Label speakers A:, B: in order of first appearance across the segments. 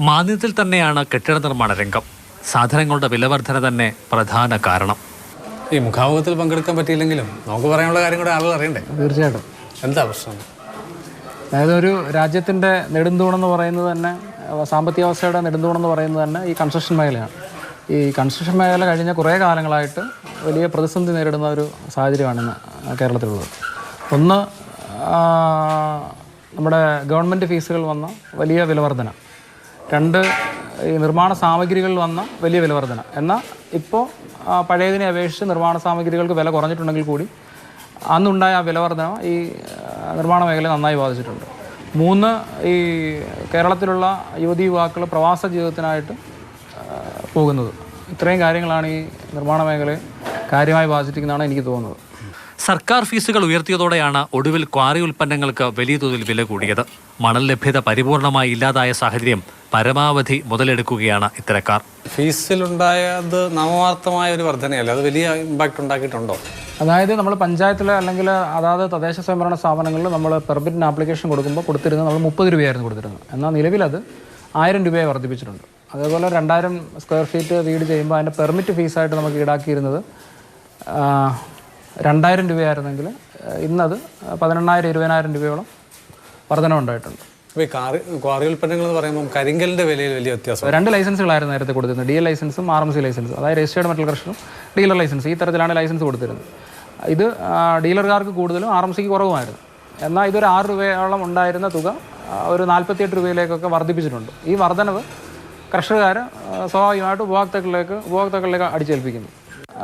A: മാന്ദ്യത്തിൽ തന്നെയാണ് കെട്ടിട നിർമ്മാണ രംഗം. സാധനങ്ങളുടെ വിലവർധന തന്നെ പ്രധാന കാരണം.
B: ഈ മുഖാമുഖത്തിൽ പങ്കെടുക്കാൻ പറ്റിയില്ലെങ്കിലും നമുക്ക് പറയാനുള്ള കാര്യം കൂടെ ആളുകൾ അറിയണ്ടേ?
C: തീർച്ചയായിട്ടും.
B: എന്താ പ്രശ്നം?
C: അതായത് ഒരു രാജ്യത്തിന്റെ നെടുന്തൂണെന്ന് പറയുന്നത് തന്നെ സാമ്പത്തിക അവസ്ഥയുടെ നെടുന്തൂണെന്ന് പറയുന്നത് തന്നെ ഈ കൺസ്ട്രക്ഷൻ മേഖലയാണ്. ഈ കൺസ്ട്രക്ഷൻ മേഖല കഴിഞ്ഞ കുറേ കാലങ്ങളായിട്ട് വലിയ പ്രതിസന്ധി നേരിടുന്ന ഒരു സാഹചര്യമാണ് ഇന്ന് കേരളത്തിലുള്ളത്. ഒന്ന് നമ്മുടെ ഗവൺമെന്റ് ഫീസുകൾ വന്ന വലിയ വിലവർധന. രണ്ട് ഈ നിർമ്മാണ സാമഗ്രികളിൽ വന്ന വലിയ വിലവർധന. എന്നാൽ ഇപ്പോൾ പഴയതിനെ അപേക്ഷിച്ച് നിർമ്മാണ സാമഗ്രികൾക്ക് വില കുറഞ്ഞിട്ടുണ്ടെങ്കിൽ കൂടി അന്നുണ്ടായ ആ വിലവർധന ഈ നിർമ്മാണ മേഖല നന്നായി ബാധിച്ചിട്ടുണ്ട്. മൂന്ന് ഈ കേരളത്തിലുള്ള യുവതി യുവാക്കൾ പ്രവാസ ജീവിതത്തിനായിട്ട് പോകുന്നത്. ഇത്രയും കാര്യങ്ങളാണ് ഈ നിർമ്മാണ മേഖലയെ കാര്യമായി ബാധിച്ചിരിക്കുന്നതാണ് എനിക്ക് തോന്നുന്നത്.
A: സർക്കാർ ഫീസുകൾ ഉയർത്തിയതോടെയാണ് ഒടുവിൽ ക്വാറി ഉൽപ്പന്നങ്ങൾക്ക് വലിയ തോതിൽ വില കൂടിയത്. മണൽ ലഭ്യത പരിപൂർണമായി ഇല്ലാതായ സാഹചര്യം പരമാവധി മുതലെടുക്കുകയാണ് ഇത്തരക്കാർ.
B: ഫീസിലുണ്ടായത് നാമമാർത്ഥമായ ഒരു വർധനയല്ലേ? അത് വലിയ ഇമ്പാക്റ്റ് ഉണ്ടാക്കിയിട്ടുണ്ടോ?
C: അതായത് നമ്മൾ പഞ്ചായത്തിലെ അല്ലെങ്കിൽ അതാത് തദ്ദേശ സ്വയംഭരണ സ്ഥാപനങ്ങളിൽ നമ്മൾ പെർമിറ്റിന് ആപ്ലിക്കേഷൻ കൊടുക്കുമ്പോൾ കൊടുത്തിരുന്നത് നമ്മൾ മുപ്പത് രൂപയായിരുന്നു കൊടുത്തിരുന്നത്. എന്നാൽ നിലവിലത് ആയിരം രൂപയായി വർദ്ധിപ്പിച്ചിട്ടുണ്ട്. അതേപോലെ രണ്ടായിരം സ്ക്വയർ ഫീറ്റ് വീട് ചെയ്യുമ്പോൾ അതിന്റെ പെർമിറ്റ് ഫീസായിട്ട് നമുക്ക് ഈടാക്കിയിരുന്നത് രണ്ടായിരം രൂപയായിരുന്നെങ്കിൽ ഇന്നത് പതിനെണ്ണായിരം ഇരുപതിനായിരം രൂപയോളം വർധനമുണ്ടായിട്ടുണ്ട്
B: അപ്പോൾ ഈ കാറി ക്വാറി ഉൽപ്പന്നങ്ങൾ എന്ന് പറയുമ്പോൾ കരിങ്കലിന്റെ വിലയിൽ വലിയ വ്യത്യാസം
C: രണ്ട് ലൈസൻസുകളായിരുന്നു നേരത്തെ കൊടുത്തിരുന്നത്. ഡി എൽ ലൈസൻസും ആർ എം സി ലൈസൻസും അതായത് രജിസ്റ്റേർഡ് മെറ്റൽ ക്രഷറും ഡീലർ ലൈസൻസ് ഈ തരത്തിലാണ് ലൈസൻസ് കൊടുത്തിരുന്നത്. ഇത് ഡീലർകാർക്ക് കൂടുതലും ആർ എം സിക്ക് കുറവുമായിരുന്നു. എന്നാൽ ഇതൊരു ആറ് രൂപയോളം ഉണ്ടായിരുന്ന തുക ഒരു നാൽപ്പത്തിയെട്ട് രൂപയിലേക്കൊക്കെ വർദ്ധിപ്പിച്ചിട്ടുണ്ട്. ഈ വർധനവ് കർഷകർ സ്വാഭാവികമായിട്ട് ഉപഭോക്താക്കളിലേക്ക് ഉപഭോക്താക്കളിലേക്ക് അടിച്ചേൽപ്പിക്കുന്നു.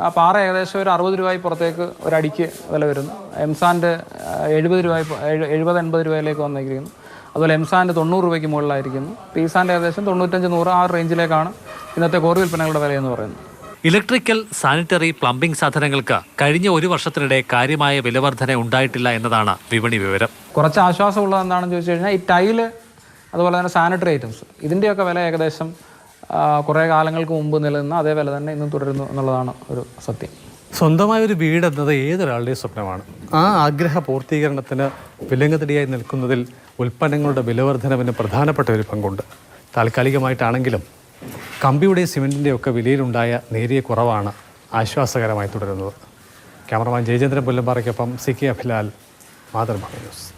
C: ആ പാറ ഏകദേശം ഒരു അറുപത് രൂപയായി പുറത്തേക്ക് ഒരടിക്ക് വില വരുന്നു. എംസാന്റെ എഴുപത് രൂപ എഴുപത് എൺപത് രൂപയിലേക്ക് വന്നിരിക്കുന്നു. അതുപോലെ എംസാന്റെ തൊണ്ണൂറ് രൂപയ്ക്ക് മുകളിലായിരിക്കുന്നു. പീസാന്റെ ഏകദേശം തൊണ്ണൂറ്റഞ്ച് നൂറ് ആ റേഞ്ചിലേക്കാണ് ഇന്നത്തെ കോറി വിൽപ്പനകളുടെ വില എന്ന് പറയുന്നത്.
A: ഇലക്ട്രിക്കൽ സാനിറ്ററി പ്ലംബിംഗ് സാധനങ്ങൾക്ക് കഴിഞ്ഞ ഒരു വർഷത്തിനിടെ കാര്യമായ വിലവർധന ഉണ്ടായിട്ടില്ല എന്നതാണ് വിപണി വിവരം.
C: കുറച്ച് ആശ്വാസമുള്ളത് എന്താണെന്ന് ചോദിച്ചു കഴിഞ്ഞാൽ ഈ ടൈൽ അതുപോലെ തന്നെ സാനിറ്ററി ഐറ്റംസ് ഇതിന്റെയൊക്കെ വില ഏകദേശം കുറേ കാലങ്ങൾക്ക് മുമ്പ് നിലനിന്ന അതേ വില തന്നെ ഇന്നും തുടരുന്നു എന്നുള്ളതാണ് ഒരു സത്യം.
B: സ്വന്തമായ ഒരു വീട് എന്നത് ഏതൊരാളുടെയും സ്വപ്നമാണ്? ആ ആഗ്രഹ പൂർത്തീകരണത്തിന് വിലങ്ങതടിയായി നിൽക്കുന്നതിൽ ഉൽപ്പന്നങ്ങളുടെ വിലവർധനവിന് പ്രധാനപ്പെട്ട ഒരു പങ്കുണ്ട്. താൽക്കാലികമായിട്ടാണെങ്കിലും കമ്പിയുടെയും സിമെന്റിന്റെയും ഒക്കെ വിലയിലുണ്ടായ നേരിയ കുറവാണ് ആശ്വാസകരമായി തുടരുന്നത്. Cameraman Jayachandran പുല്ലമ്പാറയ്ക്കൊപ്പം C K Abhilal Mathrubhumi news.